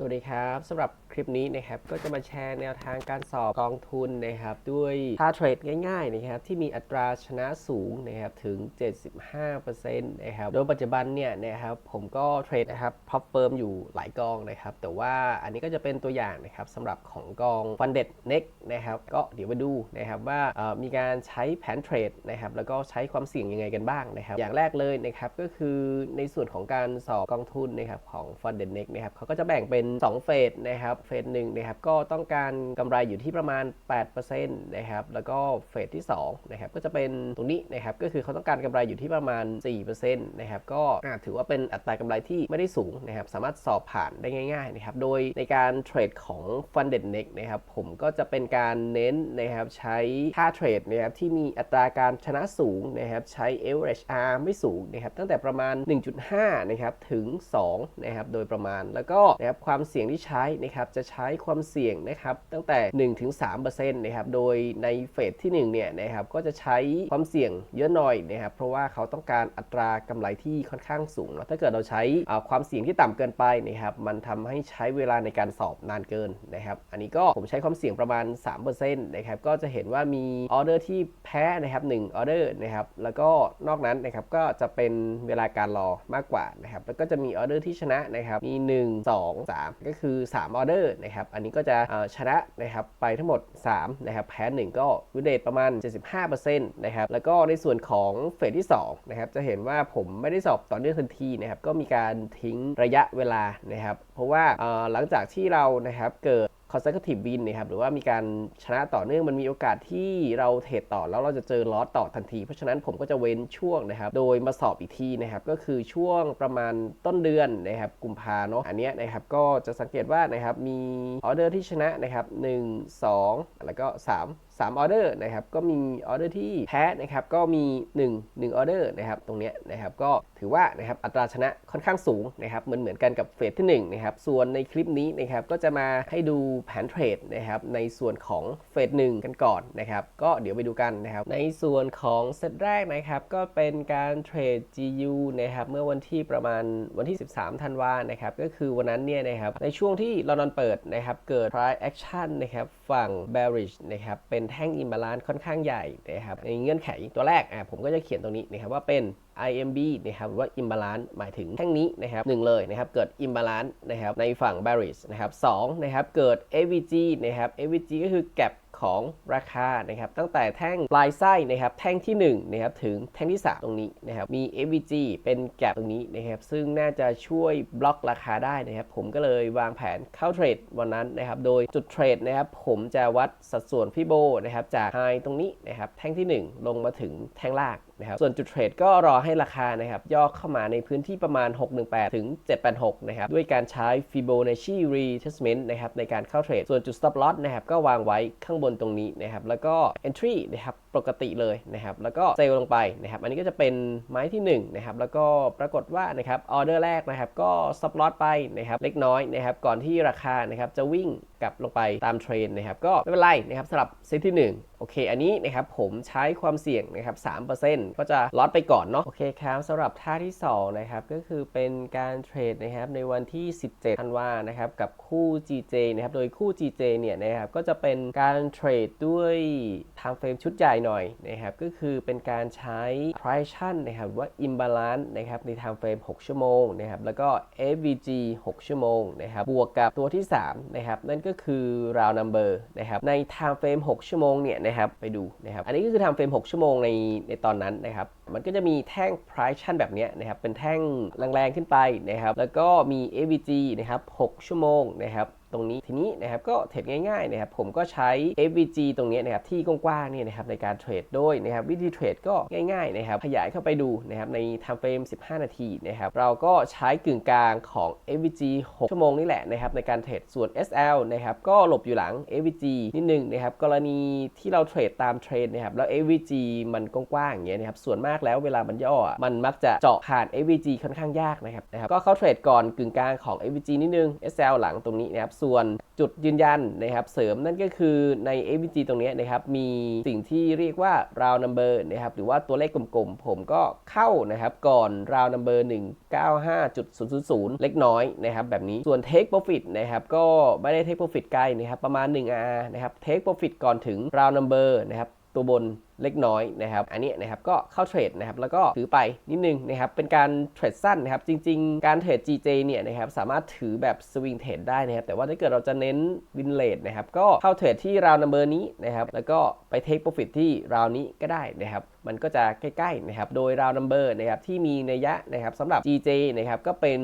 สวัสดีครับสำหรับคลิปนี้นะครับก็จะมาแชร์แนวทางการสอบกองทุนนะครับด้วยท่าเทรดง่ายๆนะครับที่มีอัตราชนะสูงนะครับถึง 75%นะครับโดยปัจจุบันเนี่ยนะครับผมก็เทรดนะครับพับเฟิร์มอยู่หลายกองนะครับแต่ว่าอันนี้ก็จะเป็นตัวอย่างนะครับสำหรับของกองฟันเด็ดเน็กนะครับก็เดี๋ยวมาดูนะครับว่ามีการใช้แผนเทรดนะครับแล้วก็ใช้ความเสี่ยงยังไงกันบ้างนะครับอย่างแรกเลยนะครับก็คือในส่วนของการสอบกองทุนนะครับของฟันเด็ดเน็กนะครับเขาก็จะแบ่งเป็น2 เฟสนะครับ เฟสหนึ่งนะครับก็ต้องการกำไรอยู่ที่ประมาณ 8%นะครับ แล้วก็เฟสที่2นะครับก็จะเป็นตรงนี้นะครับ ก็คือเขาต้องการกำไรอยู่ที่ประมาณ 4%นะครับ ก็ถือว่าเป็นอัตรากำไรที่ไม่ได้สูงนะครับ สามารถสอบผ่านได้ง่ายๆนะครับ โดยในการเทรดของ Funded Neck นะครับ ผมก็จะเป็นการเน้นนะครับใช้ท่าเทรดนะครับที่มีอัตราการชนะสูงนะครับ ใช้ average R ไม่สูงนะครับ ตั้งแต่ประมาณ 1.5 นะครับ ถึง 2 นะครับ โดยประมาณ แล้วก็นะครับความความเสี่ยงที่ใช้นะครับจะใช้ความเสี่ยงนะครับตั้งแต่ 1-3%นะครับโดยในเฟสที่1เนี่ยนะครับก็จะใช้ความเสี่ยงเยอะหน่อยนะครับเพราะว่าเขาต้องการอัตรากำไรที่ค่อนข้างสูงเนาะถ้าเกิดเราใช้ความเสี่ยงที่ต่ำเกินไปนะครับมันทำให้ใช้เวลาในการสอบนานเกินนะครับอันนี้ก็ผมใช้ความเสี่ยงประมาณ3%นะครับก็จะเห็นว่ามีออเดอร์ที่แพ้นะครับ1ออเดอร์นะครับแล้วก็นอกนั้นนะครับก็จะเป็นเวลาการรอมากกว่านะครับแล้วก็จะมีออเดอร์ที่ชนะนะครับมี 1 2 3ก็คือ3ออเดอร์นะครับอันนี้ก็จะชนะนะครับไปทั้งหมด3นะครับแพ้ 1 ก็วิเดตประมาณ 75%นะครับแล้วก็ในส่วนของเฟสที่2นะครับจะเห็นว่าผมไม่ได้สอบต่อเนื่องทันทีนะครับก็มีการทิ้งระยะเวลานะครับเพราะว่าหลังจากที่เรานะครับเกิด consecutive win นะครับหรือว่ามีการชนะต่อเนื่องมันมีโอกาสที่เราเทรดต่อแล้วเราจะเจอลอสต่อทันที เพราะฉะนั้นผมก็จะเว้นช่วงนะครับ โดยมาสอบอีกทีนะครับ ก็คือช่วงประมาณต้นเดือนนะครับกุมภาเนาะอันนี้นะครับก็จะสังเกตว่านะครับมีออเดอร์ที่ชนะนะครับ1 2 แล้วก็ 3 3ออเดอร์นะครับก็มีออเดอร์ที่แพ้นะครับก็มี 1 1ออเดอร์นะครับตรงนี้นะครับก็ถือว่านะครับอัตราชนะค่อนข้างสูงนะครับเหมือนเหมือนกันกับเฟสที่1นะครับส่วนในคลิปนี้นะครับก็จะมาให้ดูแผนเทรดนะครับในส่วนของเฟสหนึ่งกันก่อนนะครับก็เดี๋ยวไปดูกันนะครับในส่วนของเซตแรกนะครับก็เป็นการเทรด GU นะครับเมื่อวันที่ประมาณวันที่ 13ธันวานะครับก็คือวันนั้นเนี่ยนะครับในช่วงที่ลอนดอนเปิดนะครับเกิด price action นะครับ ฝั่ง bearish นะครับเป็นแท่ง imbalance ค่อนข้างใหญ่นะครับในเงื่อนไขตัวแรกอะผมก็จะเขียนตรงนี้นะครับว่าเป็น IMB นะครับหรือว่า imbalance หมายถึงแท่งนี้นะครับหนึ่งเลยนะครับเกิด imbalance นะครับในฝั่ง bearish นะครับสองนะครับเกิด AVG นะครับ AVG ก็คือ gap ของราคานะครับตั้งแต่แท่งปลายไส้นะครับแท่งที่1นะครับถึงแท่งที่ 3 ตรงนี้นะครับมี AVG เป็นแกลบตรงนี้นะครับซึ่งน่าจะช่วยบล็อกราคาได้นะครับผมก็เลยวางแผนเข้าเทรดวันนั้นนะครับโดยจุดเทรดนะครับผมจะวัดสัดส่วนฟิโบนะครับจากไฮตรงนี้นะครับแท่งที่ 1 ลงมาถึงแท่งล่าง นะครับส่วนจุดเทรดก็รอให้ราคานะครับย่อเข้ามาในพื้นที่ประมาณ 618 ถึง 786 นะครับ ด้วยการใช้ Fibonacci retracement นะครับในการเข้าเทรด ส่วนจุด stop loss นะครับก็วางไว้ข้างบนตรงนี้นะครับแล้วก็ entry นะครับปกติเลยนะครับแล้วก็เซลลงไปนะครับอันนี้ก็จะเป็นไม้ที่1นะครับแล้วก็ปรากฏว่านะครับออเดอร์แรกนะครับก็ stop loss ไปนะครับเล็กน้อยนะครับก่อนที่ราคานะครับจะวิ่งกลับลงไปตามเทรนนะครับก็ไม่เป็นไรนะครับสำหรับเซตที่ 1 โอเค อันนี้นะครับผมใช้ความเสี่ยงนะครับ3%ก็จะลอดไปก่อนเนาะโอเคครับสำหรับท่าที่2นะครับก็คือเป็นการเทรดนะครับในวันที่ 17ธันวานะครับกับคู่ GJ นะครับโดยคู่ GJ เนี่ยนะครับก็จะเป็นการเทรดด้วย time frame ชุดใหญ่หน่อยนะครับก็คือเป็นการใช้ price action นะครับว่า imbalance นะครับใน time frame 6ชั่วโมงนะครับแล้วก็ FVG 6 ชั่วโมงนะครับบวกกับตัวที่3นะครับนั่นก็คือ round number นะครับใน time frame 6ชั่วโมงเนี่ยนะครับไปดูนะครับอันนี้ก็คือ time frame 6ชั่วโมงในในตอนนั้นนะครับมันก็จะมีแท่ง price action แบบนี้นะครับเป็นแท่งแรงๆขึ้นไปนะครับแล้วก็มี FVG นะครับ6 ชั่วโมงนะครับ ตรงนี้ทีนี้นะครับก็เทรดง่ายๆนะครับผมก็ใช้ FVG ตรงนี้นะครับที่กว้างๆเนี่ยนะครับในการเทรดโดยนะครับวิธีเทรดก็ง่ายๆนะครับขยายเข้าไปดูนะครับใน time frame 15 นาทีนะครับเราก็ใช้กึ่งกลางของ FVG 6 ชั่วโมงนี่แหละนะครับในการเทรดส่วน SL นะครับก็หลบอยู่หลัง FVG นิดนึงนะครับกรณีที่เราเทรดตามเทรนนะครับแล้ว FVG มันกว้างๆอย่างเงี้ยนะครับส่วนมากแล้วเวลามันย่อ มันมักจะเจาะผ่าน FVG ค่อนข้างยากนะครับนะครับก็เข้าเทรดก่อนกึ่งกลางของ FVG นิดนึง SL หลังตรงนี้นะครับส่วนจุดยืนยันนะครับเสริมนั่นก็คือใน AVG ตรงนี้นะครับมีสิ่งที่เรียกว่า round number นะครับหรือว่าตัวเลขกลมๆ ผมก็เข้านะครับก่อน round number 195.000 เล็กน้อยนะครับแบบนี้ส่วน take profit นะครับก็ไม่ได้ take profit ไกลนะครับประมาณ 1 R นะครับ take profit ก่อนถึง round number นะครับ ตัวบนเล็กน้อยนะครับ อันนี้นะครับก็เข้าเทรดนะครับ แล้วก็ถือไปนิดนึงนะครับ เป็นการเทรดสั้นนะครับ จริง ๆ การเทรด GJ เนี่ยนะครับสามารถถือแบบสวิงเทรดได้นะครับ แต่ว่าถ้าเกิดเราจะเน้นวินเลดนะครับ ก็เข้าเทรดที่ราวนัมเบอร์นี้นะครับ แล้วก็ไปเทคโปรฟิตที่ราวนี้ก็ได้นะครับ มันก็จะใกล้ๆนะครับ โดยราวนัมเบอร์นะครับที่มีนัยยะนะครับสำหรับ GJ นะครับก็เป็น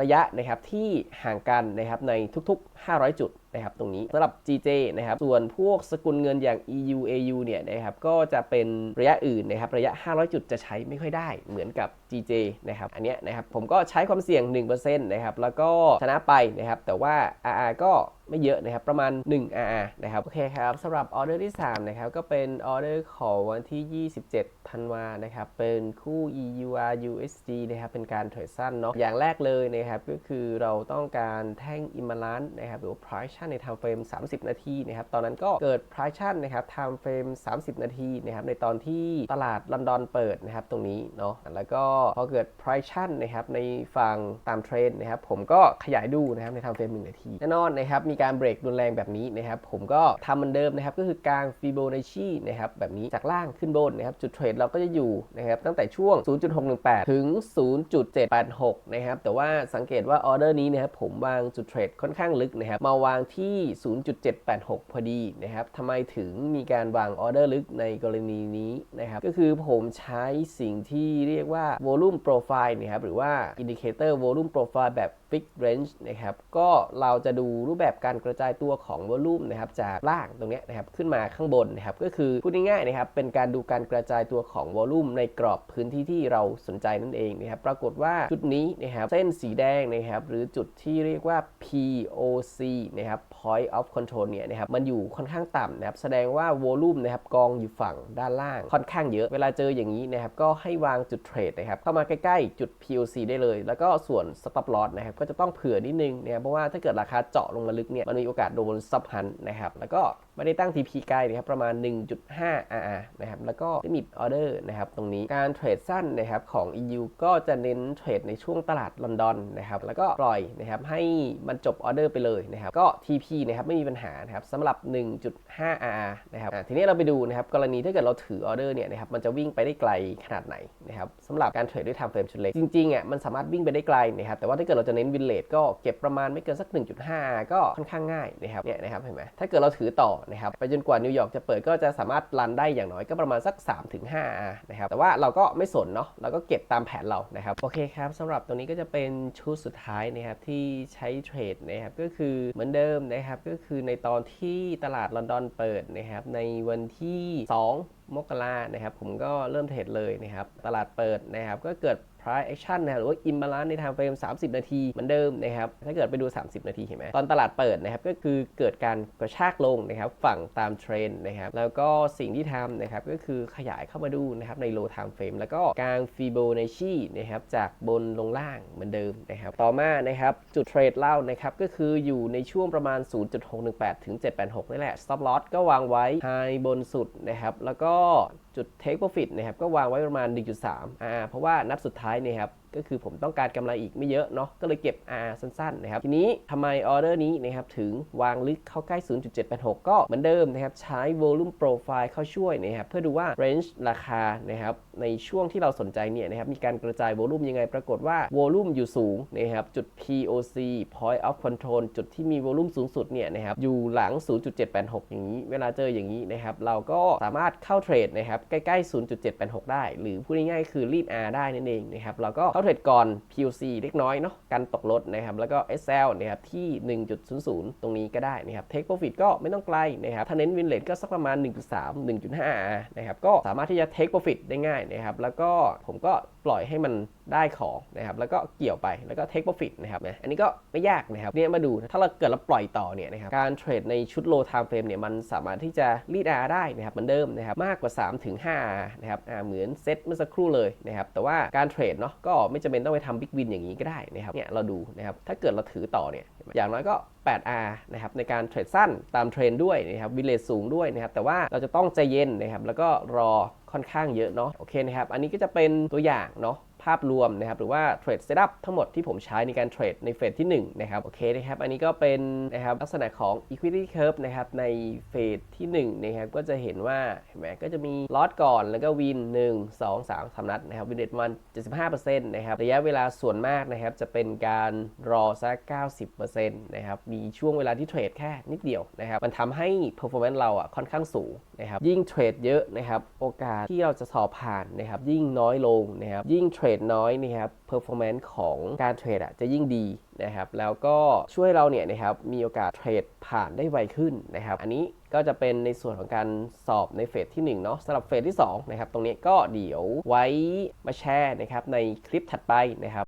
ระยะนะครับที่ห่างกันนะครับในทุกๆ 500 จุด นะครับตรงนี้สำหรับ GJ นะครับส่วนพวกสกุลเงินอย่าง EU AU เนี่ยนะครับก็จะเป็นระยะอื่นนะครับระยะ 500 จุดจะใช้ไม่ค่อยได้เหมือนกับ GJ นะครับอันเนี้ยนะครับผมก็ใช้ความเสี่ยง 1%นะครับแล้วก็ชนะไปนะครับแต่ว่า RR ก็ ไม่เยอะนะครับ ประมาณ 1 RR นะครับ โอเคครับสำหรับออเดอร์ที่ 3 นะครับ ก็เป็นออเดอร์ของวันที่ 27 ธันวานะครับ เป็นคู่ EUR USD นะครับ เป็นการเทรดสั้นเนาะ อย่างแรกเลยนะครับ ก็คือเราต้องการแท่ง imbalance นะครับ หรือว่า price action ใน time frame 30 นาทีนะครับ ตอนนั้นก็เกิด price action นะครับ time frame 30 นาทีนะครับ ในตอนที่ตลาดลอนดอนเปิดนะครับ ตรงนี้เนาะ แล้วก็พอเกิด price action นะครับ ในฝั่งตามเทรนนะครับ ผมก็ขยายดูนะครับ ใน time frame 1นาที แน่นอนนะครับ มีการเบรกรุนแรงแบบนี้นะครับผมก็ทำเหมือนเดิมนะครับก็คือกลางฟิโบนัชชีนะครับแบบนี้จากล่างขึ้นบนนะครับจุดเทรดเราก็จะอยู่นะครับตั้งแต่ช่วง 0.618 ถึง 0.786 นะครับแต่ว่าสังเกตว่าออเดอร์นี้นะครับผมวางจุดเทรดค่อนข้างลึกนะครับมาวางที่ 0.786 พอดีนะครับทำไมถึงมีการวางออเดอร์ลึกในกรณีนี้นะครับก็คือผมใช้สิ่งที่เรียกว่า volume profile นะครับหรือว่า indicator volume profile แบบ fixed range นะครับก็เราจะดูรูปแบบการกระจายตัวของวอลลุ่มนะครับจากล่างตรงนี้นะครับขึ้นมาข้างบนนะครับก็คือพูดง่ายๆนะครับเป็นการดูการกระจายตัวของวอลลุ่มในกรอบพื้นที่ที่เราสนใจนั่นเองนะครับปรากฏว่าจุดนี้นะครับเส้นสีแดงนะครับหรือจุดที่เรียกว่า POC นะครับ point of control เนี่ยนะครับมันอยู่ค่อนข้างต่ำนะครับแสดงว่าวอลลุ่มนะครับกองอยู่ฝั่งด้านล่างค่อนข้างเยอะ เวลาเจออย่างนี้นะครับก็ให้วางจุดเทรดนะครับเข้ามาใกล้ๆจุด POC ได้เลย แล้วก็ส่วน stop loss นะครับก็จะต้องเผื่อนิดนึงเนี่ยเพราะว่าถ้าเกิดราคาเจาะลงมาลึกเนี่ยมันมีโอกาสโดนซับฮันนะครับแล้วก็ ไม่ได้ตั้ง TP ไกลนะครับประมาณ 1.5 RR นะครับแล้วก็ลิมิตออเดอร์นะครับตรงนี้การเทรดสั้นนะครับของ EU ก็จะเน้นเทรดในช่วงตลาดลอนดอนนะครับแล้วก็ปล่อยนะครับให้มันจบออเดอร์ไปเลยนะครับก็ TP นะครับไม่มีปัญหานะครับสำหรับ 1.5 RR นะครับทีนี้เราไปดูนะครับกรณีถ้าเกิดเราถือออเดอร์เนี่ยนะครับมันจะวิ่งไปได้ไกลขนาดไหนนะครับสำหรับการเทรดด้วยทม์เฟรมชุดเล็กจริงๆอะมันสามารถวิ่งไปได้ไกลนะครับแต่ว่าถ้าเกิดเราจะเน้นวินเลทก็เก็บประมาณไม่เกินสัก 1.5 ก็ค่อนข้างง่ายนะครับเนี่ยนะครับเห็นไหมถ้าเกิดเราถือต่อนะครับไปจนกว่านิวยอร์กจะเปิดก็จะสามารถรันได้อย่างน้อยก็ประมาณสัก 3-5นะครับแต่ว่าเราก็ไม่สนเนาะเราก็เก็บตามแผนเรานะครับโอเคครับสำหรับตรงนี้ก็จะเป็นชุดสุดท้ายนะครับที่ใช้เทรดนะครับก็คือเหมือนเดิมนะครับก็คือในตอนที่ตลาดลอนดอนเปิดนะครับในวันที่ 2 มกรานะครับผมก็เริ่มเทรดเลยนะครับตลาดเปิดนะครับก็เกิด price action นะครับหรือว่า imbalance ใน time frame 30 นาทีเหมือนเดิมนะครับถ้าเกิดไปดู 30 นาทีเห็นไหมตอนตลาดเปิดนะครับก็คือเกิดการกระชากลงนะครับฝั่งตามเทรนด์นะครับแล้วก็สิ่งที่ทำนะครับก็คือขยายเข้ามาดูนะครับใน low time frame แล้วก็กลาง Fibonacci นะครับจากบนลงล่างเหมือนเดิมนะครับต่อมานะครับจุดเทรดเล่านะครับก็คืออยู่ในช่วงประมาณ 0.618 ถึง 786 นี่แหละ stop loss ก็วางไว้ high บนสุดนะครับแล้วก็จุด take profit นะครับก็วางไว้ประมาณ 1.3อ่าเพราะว่านัดสุดท้ายเนี่ยครับ ก็คือผมต้องการกำไรอีกไม่เยอะเนาะก็เลยเก็บ R สั้นๆนะครับทีนี้ทำไมออเดอร์นี้นะครับถึงวางลึกเข้าใกล้ 0.786 ก็เหมือนเดิมนะครับใช้ volume profile เข้าช่วยนะครับเพื่อดูว่า range ราคานะครับในช่วงที่เราสนใจเนี่ยนะครับมีการกระจาย volume ยังไงปรากฏว่า volume อยู่สูงนะครับจุด POC point of control จุดที่มี volume สูงสุดเนี่ยนะครับอยู่หลัง 0.786 อย่างนี้ เวลาเจออย่างนี้นะครับเราก็สามารถเข้าเทรดนะครับใกล้ๆ 0.786 ได้ หรือพูดง่ายๆคือรีด R ได้นั่นเองนะครับเราก็เข้าเทรดก่อน POC เล็กน้อยเนาะกันตกลดนะครับ แล้วก็ SL นะครับที่ 1.00 ตรงนี้ก็ได้นะครับ Take Profit ก็ไม่ต้องไกลนะครับ ถ้าเน้นวินเลทก็สักประมาณ 1.3 1.5 นะครับ ก็สามารถที่จะ Take Profit ได้ง่ายนะครับ แล้วก็ผมก็ปล่อยให้มัน ได้ของนะครับแล้วก็เกี่ยวไปแล้วก็ take profit นะครับนะอันนี้ก็ไม่ยากนะครับเนี่ยมาดูถ้าเราเกิดเราปล่อยต่อเนี่ยนะครับการเทรดในชุด low time frame เนี่ยมันสามารถที่จะรีด R ได้นะครับเหมือนเดิมนะครับมากกว่า 3 ถึง5นะครับอ่าเหมือนเซตเมื่อสักครู่เลยนะครับแต่ว่าการเทรดเนาะก็ไม่จำเป็นต้องไปทำ big win อย่างนี้ก็ได้นะครับเนี่ยเราดูนะครับถ้าเกิดเราถือต่อเนี่ยอย่างน้อยก็ 8R นะครับในการเทรดสั้นตามเทรนด์ด้วยนะครับวิเลสสูงด้วยนะครับแต่ว่าเราจะต้องใจเย็นนะครับแล้วก็รอค่อนข้างเยอะเนาะโอเคนะครับอันนี้ก็จะเป็นตัวอย่างเนาะ ภาพรวมนะครับหรือว่าเทรดเซตอัพทั้งหมดที่ผมใช้ในการเทรดในเฟสที่1นะครับโอเคนะครับอันนี้ก็เป็นนะครับลักษณะของ equity curve นะครับในเฟสที่1นะครับก็จะเห็นว่าเห็นไหมก็จะมีลอตก่อนแล้วก็วิน 1 2 3 3นัดนะครับวินเดตมัน75%นะครับระยะเวลาส่วนมากนะครับจะเป็นการรอสัก 90%นะครับมีช่วงเวลาที่เทรดแค่นิดเดียวนะครับมันทำให้ performance เราอะค่อนข้างสูงนะครับยิ่งเทรดเยอะนะครับโอกาสที่เราจะสอบผ่านนะครับยิ่งน้อยลงนะครับยิ่งเทรดน้อยนะครับเพอร์ฟอร์แมนซ์ของการเทรดอะจะยิ่งดีนะครับแล้วก็ช่วยเราเนี่ยนะครับมีโอกาสเทรดผ่านได้ไวขึ้นนะครับอันนี้ก็จะเป็นในส่วนของการสอบในเฟสที่1เนาะสำหรับเฟสที่2นะครับตรงนี้ก็เดี๋ยวไว้มาแชร์นะครับในคลิปถัดไปนะครับ